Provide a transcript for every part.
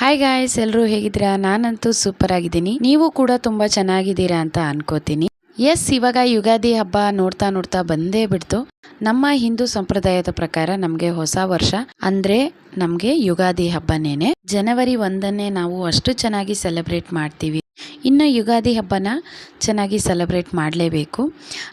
Hi guys ಎಲ್ಲರೂ ಹೇಗಿದ್ದೀರಾ? ನಾನಂತೂ ಸೂಪರ್ ಆಗಿದ್ದೀನಿ. ನೀವು ಕೂಡ ತುಂಬ ಚೆನ್ನಾಗಿದ್ದೀರಾ ಅಂತ ಅನ್ಕೋತೀನಿ. ಎಸ್ ಇವಾಗ ಯುಗಾದಿ ಹಬ್ಬ ನೋಡ್ತಾ ನೋಡ್ತಾ ಬಂದೇ ಬಿಡ್ತು. ನಮ್ಮ ಹಿಂದೂ ಸಂಪ್ರದಾಯದ ಪ್ರಕಾರ ನಮಗೆ ಹೊಸ ವರ್ಷ ಅಂದ್ರೆ ನಮಗೆ ಯುಗಾದಿ ಹಬ್ಬನೇನೆ. ಜನವರಿ ಒಂದನ್ನೇ ನಾವು ಅಷ್ಟು ಚೆನ್ನಾಗಿ ಸೆಲೆಬ್ರೇಟ್ ಮಾಡ್ತೀವಿ. ಇನ್ನು ಯುಗಾದಿ ಹಬ್ಬನ ಚೆನ್ನಾಗಿ ಸೆಲೆಬ್ರೇಟ್ ಮಾಡಲೇಬೇಕು.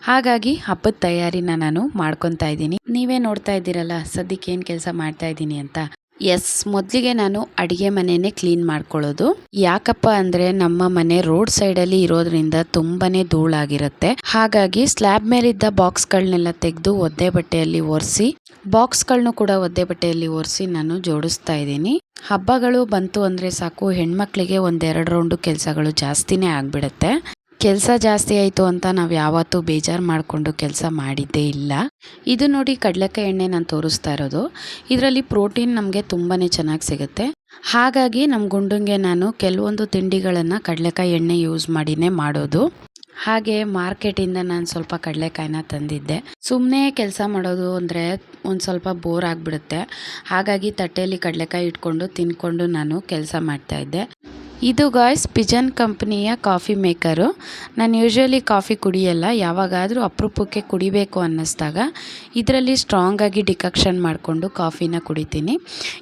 ಹಾಗಾಗಿ ಹಬ್ಬದ ತಯಾರಿನ ನಾನು ಮಾಡ್ಕೊತಾ ಇದ್ದೀನಿ. ನೀವೇ ನೋಡ್ತಾ ಇದ್ದೀರಲ್ಲ ಸದ್ಯಕ್ಕೆ ಏನು ಕೆಲಸ ಮಾಡ್ತಾ ಇದ್ದೀನಿ ಅಂತ. ಎಸ್, ಮೊದಲಿಗೆ ನಾನು ಅಡಿಗೆ ಮನೆಯೇ ಕ್ಲೀನ್ ಮಾಡ್ಕೊಳ್ಳೋದು. ಯಾಕಪ್ಪ ಅಂದರೆ ನಮ್ಮ ಮನೆ ರೋಡ್ ಸೈಡಲ್ಲಿ ಇರೋದ್ರಿಂದ ತುಂಬಾನೇ ಧೂಳಾಗಿರುತ್ತೆ. ಹಾಗಾಗಿ ಸ್ಲ್ಯಾಬ್ ಮೇಲಿದ್ದ ಬಾಕ್ಸ್ಗಳನ್ನೆಲ್ಲ ತೆಗೆದು ಒದ್ದೆ ಬಟ್ಟೆಯಲ್ಲಿ ಒರೆಸಿ ಬಾಕ್ಸ್ಗಳನ್ನು ಕೂಡ ಒದ್ದೆ ಬಟ್ಟೆಯಲ್ಲಿ ಒರೆಸಿ ನಾನು ಜೋಡಿಸ್ತಾ ಇದ್ದೀನಿ. ಹಬ್ಬಗಳು ಬಂತು ಅಂದರೆ ಸಾಕು, ಹೆಣ್ಮಕ್ಳಿಗೆ ಒಂದೆರಡು ರೌಂಡು ಕೆಲಸಗಳು ಜಾಸ್ತಿನೇ ಆಗ್ಬಿಡುತ್ತೆ. ಕೆಲಸ ಜಾಸ್ತಿ ಆಯಿತು ಅಂತ ನಾವು ಯಾವತ್ತೂ ಬೇಜಾರು ಮಾಡಿಕೊಂಡು ಕೆಲಸ ಮಾಡಿದ್ದೇ ಇಲ್ಲ. ಇದು ನೋಡಿ ಕಡಲೆಕಾಯಿ ಎಣ್ಣೆ ನಾನು ತೋರಿಸ್ತಾ ಇರೋದು. ಇದರಲ್ಲಿ ಪ್ರೋಟೀನ್ ನಮಗೆ ತುಂಬಾ ಚೆನ್ನಾಗಿ ಸಿಗುತ್ತೆ. ಹಾಗಾಗಿ ನಮ್ಮ ಗುಂಡುಂಗೆ ನಾನು ಕೆಲವೊಂದು ತಿಂಡಿಗಳನ್ನು ಕಡಲೆಕಾಯಿ ಎಣ್ಣೆ ಯೂಸ್ ಮಾಡಿನೇ ಮಾಡೋದು. ಹಾಗೆ ಮಾರ್ಕೆಟಿಂದ ನಾನು ಸ್ವಲ್ಪ ಕಡಲೆಕಾಯಿನ ತಂದಿದ್ದೆ. ಸುಮ್ಮನೆ ಕೆಲಸ ಮಾಡೋದು ಅಂದರೆ ಒಂದು ಸ್ವಲ್ಪ ಬೋರ್ ಆಗಿಬಿಡುತ್ತೆ. ಹಾಗಾಗಿ ತಟ್ಟೆಯಲ್ಲಿ ಕಡಲೆಕಾಯಿ ಇಟ್ಕೊಂಡು ತಿನ್ಕೊಂಡು ನಾನು ಕೆಲಸ ಮಾಡ್ತಾ ಇದ್ದೆ. ಇದು ಗಾಯ್ಸ್ ಪಿಜನ್ ಕಂಪ್ನಿಯ ಕಾಫಿ ಮೇಕರು ನಾನು ಯೂಶ್ವಲಿ ಕಾಫಿ ಕುಡಿಯಲ್ಲ, ಯಾವಾಗಾದರೂ ಅಪರೂಪಕ್ಕೆ ಕುಡಿಬೇಕು ಅನ್ನಿಸ್ದಾಗ ಇದರಲ್ಲಿ ಸ್ಟ್ರಾಂಗಾಗಿ ಡಿಕಕ್ಷನ್ ಮಾಡಿಕೊಂಡು ಕಾಫಿನ ಕುಡಿತೀನಿ.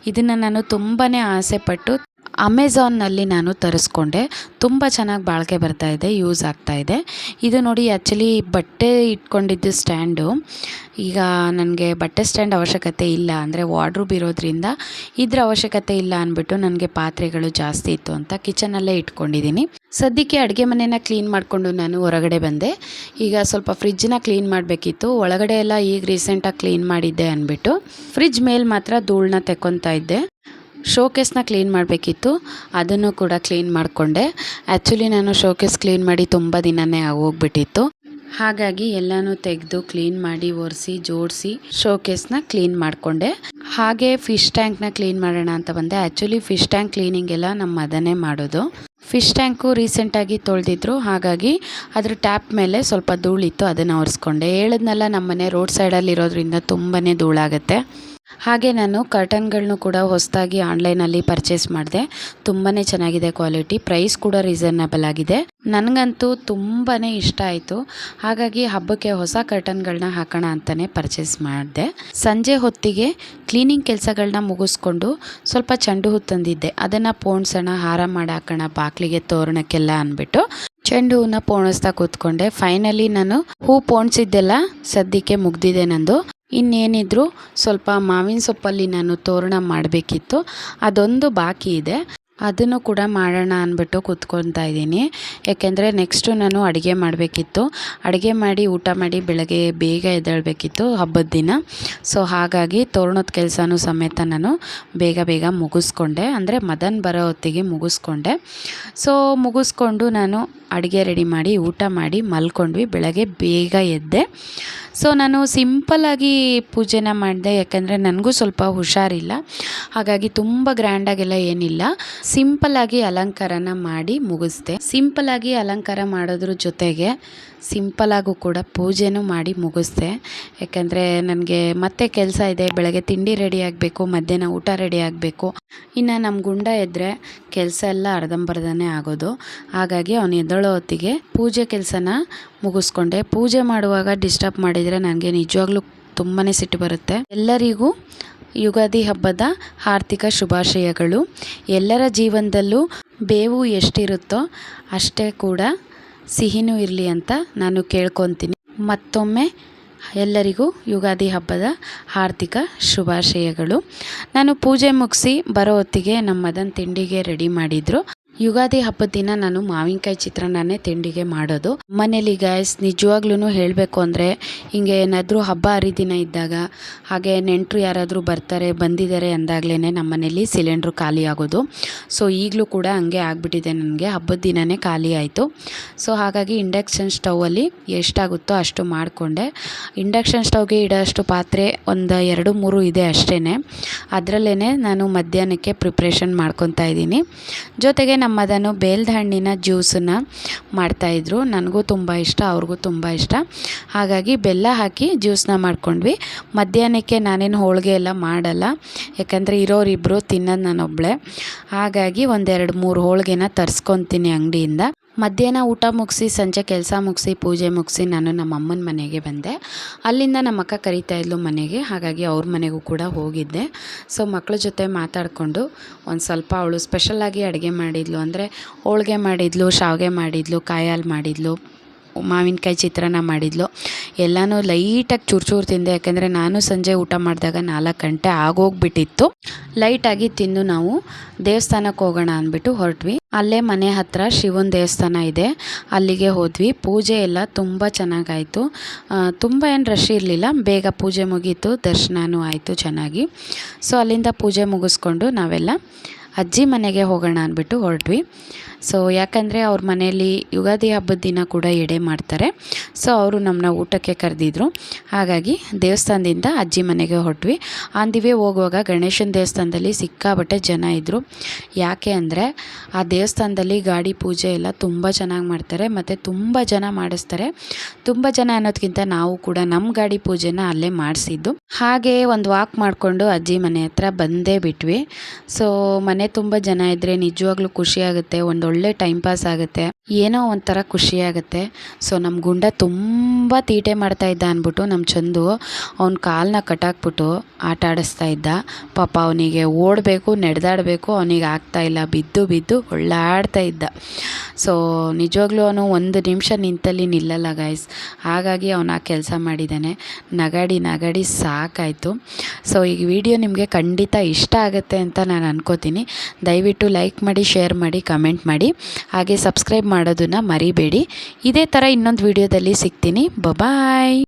ಇದನ್ನು ನಾನು ತುಂಬಾ ಆಸೆಪಟ್ಟು ಅಮೆಝಾನ್ನಲ್ಲಿ ನಾನು ತರಿಸ್ಕೊಂಡೆ. ತುಂಬ ಚೆನ್ನಾಗಿ ಬಾಳಿಕೆ ಬರ್ತಾ ಇದೆ, ಯೂಸ್ ಆಗ್ತಾ ಇದೆ. ಇದು ನೋಡಿ ಆ್ಯಕ್ಚುಲಿ ಬಟ್ಟೆ ಇಟ್ಕೊಂಡಿದ್ದು ಸ್ಟ್ಯಾಂಡು ಈಗ ನನಗೆ ಬಟ್ಟೆ ಸ್ಟ್ಯಾಂಡ್ ಅವಶ್ಯಕತೆ ಇಲ್ಲ ಅಂದರೆ ವಾರ್ಡ್ರೂಬ್ ಇರೋದ್ರಿಂದ ಇದ್ರ ಅವಶ್ಯಕತೆ ಇಲ್ಲ ಅಂದ್ಬಿಟ್ಟು ನನಗೆ ಪಾತ್ರೆಗಳು ಜಾಸ್ತಿ ಇತ್ತು ಅಂತ ಕಿಚನಲ್ಲೇ ಇಟ್ಕೊಂಡಿದ್ದೀನಿ ಸದ್ಯಕ್ಕೆ ಅಡುಗೆ ಮನೆನ ಕ್ಲೀನ್ ಮಾಡಿಕೊಂಡು ನಾನು ಹೊರಗಡೆ ಬಂದೆ. ಈಗ ಸ್ವಲ್ಪ ಫ್ರಿಜ್ಜನ್ನ ಕ್ಲೀನ್ ಮಾಡಬೇಕಿತ್ತು. ಒಳಗಡೆ ಎಲ್ಲ ಈಗ ರೀಸೆಂಟಾಗಿ ಕ್ಲೀನ್ ಮಾಡಿದ್ದೆ ಅಂದ್ಬಿಟ್ಟು. ಫ್ರಿಜ್ ಮೇಲೆ ಮಾತ್ರ ಧೂಳನ್ನ ತೆಕ್ಕೊತಾ ಇದ್ದೆ. ಶೋಕೇಸ್ನ ಕ್ಲೀನ್ ಮಾಡಬೇಕಿತ್ತು, ಅದನ್ನು ಕೂಡ ಕ್ಲೀನ್ ಮಾಡಿಕೊಂಡೆ. ಆ್ಯಕ್ಚುಲಿ ನಾನು ಶೋಕೇಸ್ ಕ್ಲೀನ್ ಮಾಡಿ ತುಂಬ ದಿನವೇ ಹೋಗ್ಬಿಟ್ಟಿತ್ತು ಹಾಗಾಗಿ ಎಲ್ಲನೂ ತೆಗೆದು ಕ್ಲೀನ್ ಮಾಡಿ ಒರೆಸಿ, ಜೋಡಿಸಿ ಶೋಕೇಸ್ನ ಕ್ಲೀನ್ ಮಾಡಿಕೊಂಡೆ. ಹಾಗೆ ಫಿಶ್ ಟ್ಯಾಂಕ್ನ ಕ್ಲೀನ್ ಮಾಡೋಣ ಅಂತ ಬಂದೆ. ಆ್ಯಕ್ಚುಲಿ ಫಿಶ್ ಟ್ಯಾಂಕ್ ಕ್ಲೀನಿಂಗ್ ಎಲ್ಲ ನಮ್ಮ ಮದನೇ ಮಾಡೋದು. ಫಿಶ್ ಟ್ಯಾಂಕು ರೀಸೆಂಟಾಗಿ ತೊಳೆದಿದ್ರು. ಹಾಗಾಗಿ ಅದ್ರ ಟ್ಯಾಪ್ ಮೇಲೆ ಸ್ವಲ್ಪ ಧೂಳಿತ್ತು, ಅದನ್ನು ಒರೆಸ್ಕೊಂಡೆ. ಹೇಳಿದ್ನಲ್ಲ, ನಮ್ಮನೆ ರೋಡ್ ಸೈಡಲ್ಲಿ ಇರೋದ್ರಿಂದ ತುಂಬಾ ಧೂಳಾಗುತ್ತೆ. ಹಾಗೆ ನಾನು ಕರ್ಟನ್ಗಳನ್ನೂ ಕೂಡ ಹೊಸದಾಗಿ ಆನ್ಲೈನಲ್ಲಿ ಪರ್ಚೇಸ್ ಮಾಡಿದೆ. ತುಂಬಾ ಚೆನ್ನಾಗಿದೆ ಕ್ವಾಲಿಟಿ ಪ್ರೈಸ್ ಕೂಡ ರೀಸನಬಲ್ ಆಗಿದೆ. ನನಗಂತೂ ತುಂಬಾ ಇಷ್ಟ ಆಯಿತು. ಹಾಗಾಗಿ ಹಬ್ಬಕ್ಕೆ ಹೊಸ ಕರ್ಟನ್ಗಳನ್ನ ಹಾಕೋಣ ಅಂತಲೇ ಪರ್ಚೇಸ್ ಮಾಡಿದೆ. ಸಂಜೆ ಹೊತ್ತಿಗೆ ಕ್ಲೀನಿಂಗ್ ಕೆಲಸಗಳನ್ನ ಮುಗಿಸ್ಕೊಂಡು ಸ್ವಲ್ಪ ಚೆಂಡು ಹೂ ತಂದಿದ್ದೆ. ಅದನ್ನು ಪೋಣಿಸೋಣ, ಹಾರ ಮಾಡಿ ಹಾಕೋಣ ಬಾಗಿಲಿಗೆ ತೋರಣಕ್ಕೆಲ್ಲ ಅಂದ್ಬಿಟ್ಟು ಚೆಂಡು ಹೂನ ಪೋಣಿಸ್ತಾ ಕೂತ್ಕೊಂಡೆ. ಫೈನಲಿ ನಾನು ಹೂ ಪೋಣಿಸಿದ್ದೆಲ್ಲ ಸದ್ಯಕ್ಕೆ ಮುಗ್ದಿದೆ ನಂದು. ಇನ್ನೇನಿದ್ರು ಸ್ವಲ್ಪ ಮಾವಿನ ಸೊಪ್ಪಲ್ಲಿ ನಾನು ತೋರಣ ಮಾಡಬೇಕಿತ್ತು. ಅದೊಂದು ಬಾಕಿ ಇದೆ. ಅದನ್ನು ಕೂಡ ಮಾಡೋಣ ಅಂದ್ಬಿಟ್ಟು ಕೂತ್ಕೊತಾ ಇದ್ದೀನಿ. ಯಾಕೆಂದರೆ ನೆಕ್ಸ್ಟು ನಾನು ಅಡುಗೆ ಮಾಡಬೇಕಿತ್ತು. ಅಡುಗೆ ಮಾಡಿ, ಊಟ ಮಾಡಿ ಬೆಳಗ್ಗೆ ಬೇಗ ಎದ್ದೇಳಬೇಕಿತ್ತು ಹಬ್ಬದ ದಿನ. ಸೊ ಹಾಗಾಗಿ ತೋರಣದ ಕೆಲಸನೂ ಸಮೇತ ನಾನು ಬೇಗ ಬೇಗ ಮುಗಿಸ್ಕೊಂಡೆ. ಅಂದರೆ ಮದನ್ ಬರೋ ಹೊತ್ತಿಗೆ ಮುಗಿಸ್ಕೊಂಡೆ. ಸೊ ಮುಗಿಸ್ಕೊಂಡು ನಾನು ಅಡುಗೆ ರೆಡಿ ಮಾಡಿ, ಊಟ ಮಾಡಿ ಮಲ್ಕೊಂಡ್ವಿ. ಬೆಳಗ್ಗೆ ಬೇಗ ಎದ್ದೆ. ಸೊ ನಾನು ಸಿಂಪಲ್ಲಾಗಿ ಪೂಜೆನ ಮಾಡಿದೆ, ಯಾಕಂದರೆ ನನಗೂ ಸ್ವಲ್ಪ ಹುಷಾರಿಲ್ಲ. ಹಾಗಾಗಿ ತುಂಬ ಗ್ರ್ಯಾಂಡಾಗೆಲ್ಲ ಏನಿಲ್ಲ. ಸಿಂಪಲ್ಲಾಗಿ ಅಲಂಕಾರನ ಮಾಡಿ ಮುಗಿಸ್ದೆ. ಸಿಂಪಲ್ಲಾಗಿ ಅಲಂಕಾರ ಮಾಡೋದ್ರ ಜೊತೆಗೆ ಸಿಂಪಲ್ಲಾಗೂ ಕೂಡ ಪೂಜೆನೂ ಮಾಡಿ ಮುಗಿಸ್ದೆ. ಯಾಕಂದರೆ ನನಗೆ ಮತ್ತೆ ಕೆಲಸ ಇದೆ, ಬೆಳಗ್ಗೆ ತಿಂಡಿ ರೆಡಿ ಆಗಬೇಕು, ಮಧ್ಯಾಹ್ನ ಊಟ ರೆಡಿ ಆಗಬೇಕು. ಇನ್ನು ನಮ್ಮ ಗುಂಡ ಎದ್ದರೆ ಕೆಲಸ ಎಲ್ಲ ಅರ್ಧಂಬರ್ಧನೇ ಆಗೋದು. ಹಾಗಾಗಿ ಅವನು ಎದ್ದೇಳೋ ಹೊತ್ತಿಗೆ ಪೂಜೆ ಕೆಲಸನ ಮುಗಿಸ್ಕೊಂಡೆ. ಪೂಜೆ ಮಾಡುವಾಗ ಡಿಸ್ಟರ್ಬ್ ಮಾಡಿದರೆ ನನಗೆ ನಿಜವಾಗ್ಲೂ ತುಂಬಾ ಸಿಟ್ಟು ಬರುತ್ತೆ. ಎಲ್ಲರಿಗೂ ಯುಗಾದಿ ಹಬ್ಬದ ಆರ್ಥಿಕ ಶುಭಾಶಯಗಳು. ಎಲ್ಲರ ಜೀವನದಲ್ಲೂ ಬೇವು ಎಷ್ಟಿರುತ್ತೋ ಅಷ್ಟೇ ಕೂಡ ಸಿಹಿನೂ ಇರಲಿ ಅಂತ ನಾನು ಕೇಳ್ಕೊತೀನಿ. ಮತ್ತೊಮ್ಮೆ ಎಲ್ಲರಿಗೂ ಯುಗಾದಿ ಹಬ್ಬದ ಆರ್ಥಿಕ ಶುಭಾಶಯಗಳು. ನಾನು ಪೂಜೆ ಮುಗಿಸಿ ಬರೋ ಹೊತ್ತಿಗೆ ನಮ್ಮ ತಿಂಡಿಗೆ ರೆಡಿ ಮಾಡಿದರು. ಯುಗಾದಿ ಹಬ್ಬದ ದಿನ ನಾನು ಮಾವಿನಕಾಯಿ ಚಿತ್ರಾನ್ನನೇ ತಿಂಡಿಗೆ ಮಾಡೋದು. ಮನೇಲಿ ಗ್ಯಾಸ್ ನಿಜವಾಗ್ಲೂ ಹೇಳಬೇಕು ಅಂದರೆ, ಹಿಂಗೆ ಏನಾದರೂ ಹಬ್ಬ ಹರಿದಿನ ಇದ್ದಾಗ, ಹಾಗೆ ನೆಂಟರು ಯಾರಾದರೂ ಬರ್ತಾರೆ, ಬಂದಿದ್ದಾರೆ ಅಂದಾಗಲೇ ನಮ್ಮ ಮನೇಲಿ ಸಿಲಿಂಡ್ರು ಖಾಲಿ ಆಗೋದು. ಸೊ ಈಗಲೂ ಕೂಡ ಹಂಗೆ ಆಗಿಬಿಟ್ಟಿದೆ ನನಗೆ, ಹಬ್ಬದ ದಿನವೇ ಖಾಲಿ ಆಯಿತು. ಸೊ ಹಾಗಾಗಿ ಇಂಡಕ್ಷನ್ ಸ್ಟೌವಲ್ಲಿ ಎಷ್ಟಾಗುತ್ತೋ ಅಷ್ಟು ಮಾಡಿಕೊಂಡೆ. ಇಂಡಕ್ಷನ್ ಸ್ಟವ್ಗೆ ಇಡೋಷ್ಟು ಪಾತ್ರೆ ಒಂದು ಎರಡು ಮೂರು ಇದೆ ಅಷ್ಟೇ ಅದರಲ್ಲೇ ನಾನು ಮಧ್ಯಾಹ್ನಕ್ಕೆ ಪ್ರಿಪ್ರೇಷನ್ ಮಾಡ್ಕೊತಾ ಇದ್ದೀನಿ. ಜೊತೆಗೆ ನಮ್ಮ ಮದನು ಬೇಲ್ದ ಹಣ್ಣಿನ ಜ್ಯೂಸನ್ನ ಮಾಡ್ತಾಯಿದ್ರು. ನನಗೂ ತುಂಬ ಇಷ್ಟ, ಅವ್ರಿಗೂ ತುಂಬ ಇಷ್ಟ. ಹಾಗಾಗಿ ಬೆಲ್ಲ ಹಾಕಿ ಜ್ಯೂಸನ್ನ ಮಾಡ್ಕೊಂಡ್ವಿ. ಮಧ್ಯಾಹ್ನಕ್ಕೆ ನಾನೇನು ಹೋಳಿಗೆ ಎಲ್ಲ ಮಾಡಲ್ಲ, ಯಾಕಂದರೆ ಇರೋರಿಬ್ಬರು ತಿನ್ನೋದು ನಾನೊಬ್ಬಳೆ ಹಾಗಾಗಿ ಒಂದೆರಡು ಮೂರು ಹೋಳಿಗೆನ ತರಿಸ್ಕೊತೀನಿ ಅಂಗಡಿಯಿಂದ. ಮಧ್ಯಾಹ್ನ ಊಟ ಮುಗಿಸಿ, ಸಂಜೆ ಕೆಲಸ ಮುಗಿಸಿ, ಪೂಜೆ ಮುಗಿಸಿ ನಾನು ನಮ್ಮ ಅಮ್ಮನ ಮನೆಗೆ ಬಂದೆ. ಅಲ್ಲಿಂದ ನಮ್ಮ ಅಕ್ಕ ಕರಿತಾ ಇದ್ಲು ಮನೆಗೆ, ಹಾಗಾಗಿ ಅವ್ರ ಮನೆಗೂ ಕೂಡ ಹೋಗಿದ್ದೆ. ಸೊ ಮಕ್ಕಳ ಜೊತೆ ಮಾತಾಡಿಕೊಂಡು ಒಂದು ಸ್ವಲ್ಪ ಅವಳು ಸ್ಪೆಷಲ್ಲಾಗಿ ಅಡುಗೆ ಮಾಡಿದ್ಲು. ಅಂದರೆ ಹೋಳಿಗೆ ಮಾಡಿದ್ಲು, ಶಾವಿಗೆ ಮಾಡಿದ್ಲು ಕಾಯಿ ಹಾಲು ಮಾಡಿದ್ಲು. ಮಾವಿನಕಾಯಿ ಚಿತ್ರಾನ್ನ ಮಾಡಿದ್ಲು. ಎಲ್ಲನೂ ಲೈಟಾಗಿ ಚೂರು ಚೂರು ತಿಂದೆ. ಯಾಕೆಂದರೆ ನಾನು ಸಂಜೆ ಊಟ ಮಾಡಿದಾಗ ನಾಲ್ಕು ಗಂಟೆ ಆಗೋಗ್ಬಿಟ್ಟಿತ್ತು. ಲೈಟಾಗಿ ತಿಂದು ನಾವು ದೇವಸ್ಥಾನಕ್ಕೆ ಹೋಗೋಣ ಅಂದ್ಬಿಟ್ಟು ಹೊರಟ್ವಿ. ಅಲ್ಲೇ ಮನೆ ಹತ್ರ ಶಿವನ ದೇವಸ್ಥಾನ ಇದೆ. ಅಲ್ಲಿಗೆ ಹೋದ್ವಿ. ಪೂಜೆ ಎಲ್ಲ ತುಂಬ ಚೆನ್ನಾಗಾಯಿತು. ತುಂಬ ಏನು ರಶ್ ಇರಲಿಲ್ಲ. ಬೇಗ ಪೂಜೆ ಮುಗೀತು. ದರ್ಶನವೂ ಆಯಿತು ಚೆನ್ನಾಗಿ. ಸೊ ಅಲ್ಲಿಂದ ಪೂಜೆ ಮುಗಿಸ್ಕೊಂಡು ನಾವೆಲ್ಲ ಅಜ್ಜಿ ಮನೆಗೆ ಹೋಗೋಣ ಅಂದ್ಬಿಟ್ಟು ಹೊರಟ್ವಿ. ಸೊ ಯಾಕಂದರೆ ಅವ್ರ ಮನೆಯಲ್ಲಿ ಯುಗಾದಿ ಹಬ್ಬದ ದಿನ ಕೂಡ ಎಡೆ ಮಾಡ್ತಾರೆ. ಸೊ ಅವರು ನಮ್ಮನ್ನ ಊಟಕ್ಕೆ ಕರೆದಿದ್ರು. ಹಾಗಾಗಿ ದೇವಸ್ಥಾನದಿಂದ ಅಜ್ಜಿ ಮನೆಗೆ ಹೊಟ್ವಿ. ದಿ ಹೋಗುವಾಗ ಗಣೇಶನ ದೇವಸ್ಥಾನದಲ್ಲಿ ಸಿಕ್ಕಾಬಟ್ಟೆ ಜನ ಇದ್ದರು ಯಾಕೆ ಅಂದರೆ ಆ ದೇವಸ್ಥಾನದಲ್ಲಿ ಗಾಡಿ ಪೂಜೆ ಎಲ್ಲ ತುಂಬ ಚೆನ್ನಾಗಿ ಮಾಡ್ತಾರೆ, ಮತ್ತು ತುಂಬ ಜನ ಮಾಡಿಸ್ತಾರೆ. ತುಂಬ ಜನ ಅನ್ನೋದಕ್ಕಿಂತ ನಾವು ಕೂಡ ನಮ್ಮ ಗಾಡಿ ಪೂಜೆನ ಅಲ್ಲೇ ಮಾಡಿಸಿದ್ದು. ಹಾಗೆ ಒಂದು ವಾಕ್ ಮಾಡಿಕೊಂಡು ಅಜ್ಜಿ ಮನೆ ಹತ್ರ ಬಂದೇ ಬಿಟ್ವಿ. ಸೊ ಮನೆ ತುಂಬ ಜನ ಇದ್ದರೆ ನಿಜವಾಗ್ಲೂ ಖುಷಿ ಆಗುತ್ತೆ ಒಳ್ಳೆ ಟೈಮ್ ಪಾಸ್ ಆಗುತ್ತೆ. ಏನೋ ಒಂಥರ ಖುಷಿ ಆಗುತ್ತೆ. ಸೊ ನಮ್ಮ ಗುಂಡ ತುಂಬ ತೀಟೆ ಮಾಡ್ತಾ ಇದ್ದ ಅಂದ್ಬಿಟ್ಟು ನಮ್ಮ ಚಂದು ಅವ್ನ ಕಾಲನ್ನ ಕಟ್ಟಾಕ್ಬಿಟ್ಟು ಆಟ ಆಡಿಸ್ತಾ ಇದ್ದ. ಪಾಪ ಅವನಿಗೆ ಓಡಬೇಕು, ನಡೆದಾಡಬೇಕು, ಅವನಿಗೆ ಇಲ್ಲ. ಬಿದ್ದು ಬಿದ್ದು ಒಳ್ಳಾಡ್ತಾ ಇದ್ದ. ಸೊ ನಿಜವಾಗ್ಲೂ ಅವನು ಒಂದು ನಿಮಿಷ ನಿಂತಲ್ಲಿ ನಿಲ್ಲಲ್ಲ ಗಾಯ್ಸ್ ಹಾಗಾಗಿ ಅವನ ಆ ಕೆಲಸ ಮಾಡಿದ್ದಾನೆ ನಗಾಡಿ ನಗಾಡಿ ಸಾಕಾಯಿತು. ಸೊ ಈ ವಿಡಿಯೋ ನಿಮಗೆ ಖಂಡಿತ ಇಷ್ಟ ಆಗುತ್ತೆ ಅಂತ ನಾನು ಅನ್ಕೋತೀನಿ. ದಯವಿಟ್ಟು ಲೈಕ್ ಮಾಡಿ ಶೇರ್ ಮಾಡಿ ಕಮೆಂಟ್ ಮಾಡಿ ಹಾಗೆ ಸಬ್ಸ್ಕ್ರೈಬ್ ಮಾಡೋದನ್ನು ಮರಿಬೇಡಿ. ಇದೇ ಥರ ಇನ್ನೊಂದು ವಿಡಿಯೋದಲ್ಲಿ ಸಿಗ್ತೀನಿ. ಬಬಾಯ್